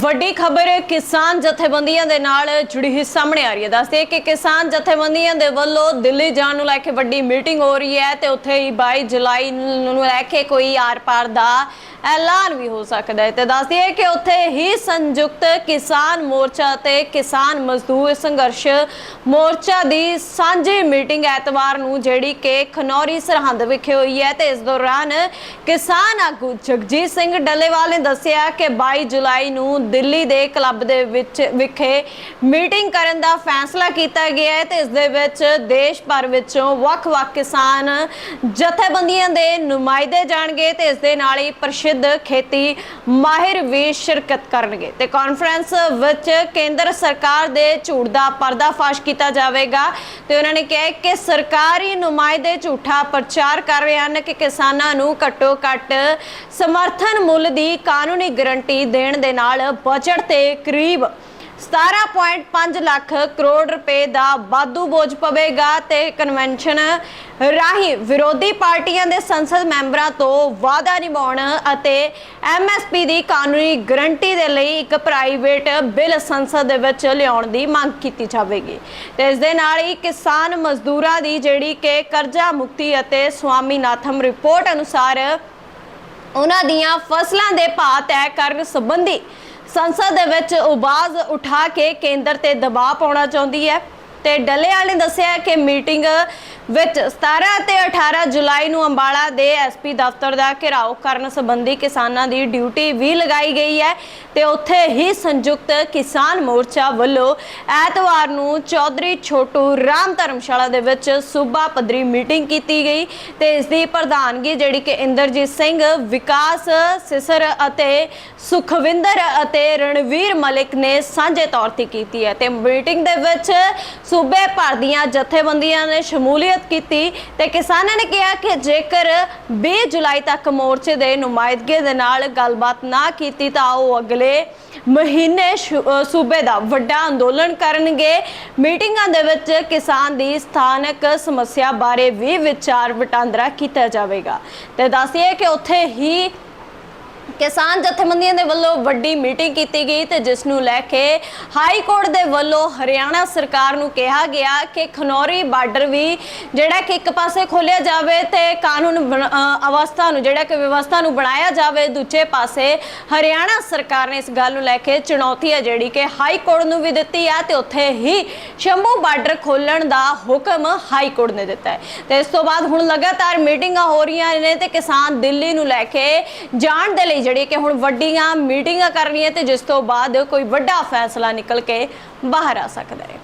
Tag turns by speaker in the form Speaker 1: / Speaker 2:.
Speaker 1: ਵੱਡੀ ਖਬਰ ਕਿਸਾਨ ਜਥੇਬੰਦੀਆਂ ਦੇ ਨਾਲ ਜੁੜੀ ਹੋਈ ਸਾਹਮਣੇ ਆ ਰਹੀ ਹੈ। ਦੱਸਦੇ ਕਿ ਕਿਸਾਨ ਜਥੇਬੰਦੀਆਂ ਦੇ ਵੱਲੋਂ ਦਿੱਲੀ ਜਾਣ ਨੂੰ ਲੈ ਕੇ ਵੱਡੀ ਮੀਟਿੰਗ ਹੋ ਰਹੀ ਹੈ ਤੇ ਉੱਥੇ ਹੀ 22 ਜੁਲਾਈ ਨੂੰ ਲੈ ਕੇ ਕੋਈ ਆਰ-ਪਾਰ ਦਾ ਐਲਾਨ ਵੀ ਹੋ ਸਕਦਾ ਹੈ। ਤੇ ਦੱਸਦੀ ਹੈ ਕਿ ਉੱਥੇ ਹੀ ਸੰਯੁਕਤ ਕਿਸਾਨ ਮੋਰਚਾ ਤੇ ਕਿਸਾਨ ਮਜ਼ਦੂਰ ਸੰਘਰਸ਼ ਮੋਰਚਾ ਦੀ ਸਾਂਝੀ ਮੀਟਿੰਗ ਐਤਵਾਰ ਨੂੰ, ਜਿਹੜੀ ਕਿ ਖਨੌਰੀ ਸਰਹੰਦ ਵਿਖੇ ਹੋਈ ਹੈ ਤੇ ਇਸ ਦੌਰਾਨ ਕਿਸਾਨ ਆਗੂ ਜਗਜੀਤ ਸਿੰਘ ਡੱਲੇਵਾਲ ਨੇ ਦੱਸਿਆ ਕਿ 22 ਜੁਲਾਈ ਨੂੰ ਦਿੱਲੀ ਦੇ ਕਲੱਬ ਦੇ ਵਿੱਚ ਵਿਖੇ ਮੀਟਿੰਗ ਕਰਨ ਦਾ ਫੈਸਲਾ ਕੀਤਾ ਗਿਆ ਹੈ ਤੇ ਇਸ ਦੇ ਵਿੱਚ ਦੇਸ਼ ਭਰ ਵਿੱਚੋਂ ਵੱਖ-ਵੱਖ ਕਿਸਾਨ ਜਥੇਬੰਦੀਆਂ ਦੇ ਨੁਮਾਇੰਦੇ ਜਾਣਗੇ ਤੇ ਇਸ ਦੇ ਨਾਲ ਹੀ ਪ੍ਰਸਿੱਧ ਖੇਤੀ ਮਾਹਿਰ ਵੀ ਸ਼ਿਰਕਤ ਕਰਨਗੇ। ਤੇ ਕਾਨਫਰੰਸ ਵਿੱਚ ਕੇਂਦਰ ਸਰਕਾਰ ਦੇ ਝੂਠ ਦਾ ਪਰਦਾਫਾਸ਼ ਕੀਤਾ ਜਾਵੇਗਾ ਤੇ ਉਹਨਾਂ ਨੇ ਕਿਹਾ ਹੈ ਕਿ ਸਰਕਾਰੀ ਨੁਮਾਇੰਦੇ ਝੂਠਾ ਪ੍ਰਚਾਰ ਕਰ ਰਹੇ ਹਨ ਕਿ ਕਿਸਾਨਾਂ ਨੂੰ ਘੱਟੋ ਘੱਟ ਸਮਰਥਨ ਮੁੱਲ ਦੀ ਕਾਨੂੰਨੀ ਗਰੰਟੀ ਦੇਣ ਦੇ ਨਾਲ ਬਜਟ ਤੇ ਕਰੀਬ 17.5 ਲੱਖ ਕਰੋੜ ਰੁਪਏ ਦਾ ਵਾਧੂ ਬੋਝ ਪਵੇਗਾ ਤੇ ਕਨਵੈਨਸ਼ਨ ਰਾਹੀਂ ਵਿਰੋਧੀ ਪਾਰਟੀਆਂ ਦੇ ਸੰਸਦ ਮੈਂਬਰਾਂ ਤੋਂ ਵਾਅਦਾ ਨਿਭਾਉਣ ਅਤੇ ਐਮਐਸਪੀ ਦੀ ਕਾਨੂੰਨੀ ਗਾਰੰਟੀ ਦੇ ਲਈ ਇੱਕ ਪ੍ਰਾਈਵੇਟ ਬਿੱਲ ਸੰਸਦ ਦੇ ਵਿੱਚ ਲਿਆਉਣ ਦੀ ਮੰਗ ਕੀਤੀ ਜਾਵੇਗੀ। ਤੇ ਇਸ ਦੇ ਨਾਲ ਹੀ ਕਿਸਾਨ ਮਜ਼ਦੂਰਾਂ ਦੀ ਜਿਹੜੀ ਕਿ ਕਰਜ਼ਾ ਮੁਕਤੀ ਅਤੇ ਸਵਾਮੀਨਾਥਨ ਰਿਪੋਰਟ ਅਨੁਸਾਰ ਉਹਨਾਂ ਦੀਆਂ ਫਸਲਾਂ ਦੇ ਭਾਅ ਤੈਅ ਕਰਨ ਸੰਬੰਧੀ ਸੰਸਦ ਦੇ ਵਿੱਚ ਉਬਾਜ਼ ਉਠਾ ਕੇ ਕੇਂਦਰ ਤੇ ਦਬਾਅ ਪਾਉਣਾ ਚਾਹੁੰਦੀ ਹੈ। ਤੇ ਡੱਲੇਵਾਲ ਨੇ ਦੱਸਿਆ ਕਿ ਮੀਟਿੰਗ ਵਿੱਚ 17 ਅਤੇ 18 ਜੁਲਾਈ ਨੂੰ ਅੰਬਾਲਾ ਦੇ ਐਸਪੀ ਦਫ਼ਤਰ ਦਾ ਘਿਰਾਓ ਕਰਨ ਸੰਬੰਧੀ ਕਿਸਾਨਾਂ ਦੀ ਡਿਊਟੀ ਵੀ ਲਗਾਈ ਗਈ ਹੈ ਤੇ ਉੱਥੇ ਹੀ ਸੰਯੁਕਤ ਕਿਸਾਨ ਮੋਰਚਾ ਵੱਲੋਂ ਐਤਵਾਰ ਨੂੰ ਚੌਧਰੀ ਛੋਟੂ ਰਾਮ ਧਰਮਸ਼ਾਲਾ ਦੇ ਵਿੱਚ ਸੂਬਾ ਪੱਧਰੀ ਮੀਟਿੰਗ ਕੀਤੀ ਗਈ ਤੇ ਇਸ ਦੀ ਪ੍ਰਧਾਨਗੀ ਜਿਹੜੀ ਕਿ ਇੰਦਰਜੀਤ ਸਿੰਘ, ਵਿਕਾਸ ਸਿਸਰ ਅਤੇ ਸੁਖਵਿੰਦਰ ਅਤੇ ਰਣਵੀਰ ਮਲਿਕ ਨੇ ਸਾਂਝੇ ਤੌਰ ਤੇ ਕੀਤੀ ਹੈ ਤੇ ਮੀਟਿੰਗ ਦੇ ਵਿੱਚ ਸੂਬੇ ਭਰ ਦੀਆਂ ਜਥੇਬੰਦੀਆਂ ਨੇ ਸ਼ਮੂਲੀਅਤ ਕੀਤੀ ਤੇ ਕਿਸਾਨਾਂ ਨੇ ਕਿਹਾ ਕਿ ਜੇਕਰ 20 ਜੁਲਾਈ ਤੱਕ ਮੋਰਚੇ ਦੇ ਨੁਮਾਇੰਦਗੇ ਦੇ ਨਾਲ ਗੱਲਬਾਤ ਨਾ ਕੀਤੀ ਤਾਂ ਉਹ ਅਗਲੇ ਮਹੀਨੇ ਸੂਬੇ ਦਾ ਵੱਡਾ ਅੰਦੋਲਨ ਕਰਨਗੇ। ਮੀਟਿੰਗਾਂ ਦੇ ਵਿੱਚ ਕਿਸਾਨ ਦੀ ਸਥਾਨਕ ਸਮੱਸਿਆ ਬਾਰੇ ਵੀ ਵਿਚਾਰ ਵਟਾਂਦਰਾ ਕੀਤਾ ਜਾਵੇਗਾ। ਤੇ ਦੱਸਿਏ ਕਿ ਉੱਥੇ ਹੀ ਕਿਸਾਨ ਜਥੇਬੰਦੀਆਂ ਦੇ ਵੱਲੋਂ ਵੱਡੀ ਮੀਟਿੰਗ ਕੀਤੀ ਗਈ ਤੇ ਜਿਸ ਨੂੰ ਲੈ ਕੇ ਹਾਈ ਕੋਰਟ ਦੇ ਵੱਲੋਂ ਹਰਿਆਣਾ ਸਰਕਾਰ ਨੂੰ ਕਿਹਾ ਗਿਆ ਕਿ ਖਨੌਰੀ ਬਾਰਡਰ ਵੀ ਜਿਹੜਾ ਕਿ ਇੱਕ ਪਾਸੇ ਖੋਲਿਆ ਜਾਵੇ ਤੇ ਕਾਨੂੰਨ ਬਣ- ਅਵਸਥਾ ਨੂੰ ਜਿਹੜਾ ਕਿ ਵਿਵਸਥਾ ਨੂੰ ਬਣਾਇਆ ਜਾਵੇ, ਦੂਜੇ ਪਾਸੇ ਹਰਿਆਣਾ ਸਰਕਾਰ ਨੇ ਇਸ ਗੱਲ ਨੂੰ ਲੈ ਕੇ ਚੁਣੌਤੀ ਹੈ ਜਿਹੜੀ ਕਿ ਹਾਈ ਕੋਰਟ ਨੂੰ ਵੀ ਦਿੱਤੀ ਆ ਤੇ ਉੱਥੇ ਹੀ ਸ਼ੰਭੂ ਬਾਰਡਰ ਖੋਲਣ ਦਾ ਹੁਕਮ ਹਾਈ ਕੋਰਟ ਨੇ ਦਿੱਤਾ ਹੈ। ਤੇ ਇਸ ਤੋਂ ਬਾਅਦ ਹੁਣ ਲਗਾਤਾਰ ਮੀਟਿੰਗਾਂ ਹੋ ਰਹੀਆਂ ਨੇ ਤੇ ਕਿਸਾਨ ਦਿੱਲੀ ਨੂੰ ਲੈ ਕੇ ਜਾਣ ਦੇ ਲਈ ਜਿਹੜੀ ਕਿ ਹੁਣ ਵੱਡੀਆਂ ਮੀਟਿੰਗਾਂ ਕਰਨੀਆਂ ਤੇ ਜਿਸ ਤੋਂ ਬਾਅਦ ਕੋਈ ਵੱਡਾ ਫੈਸਲਾ ਨਿਕਲ ਕੇ ਬਾਹਰ ਆ ਸਕਦਾ ਹੈ।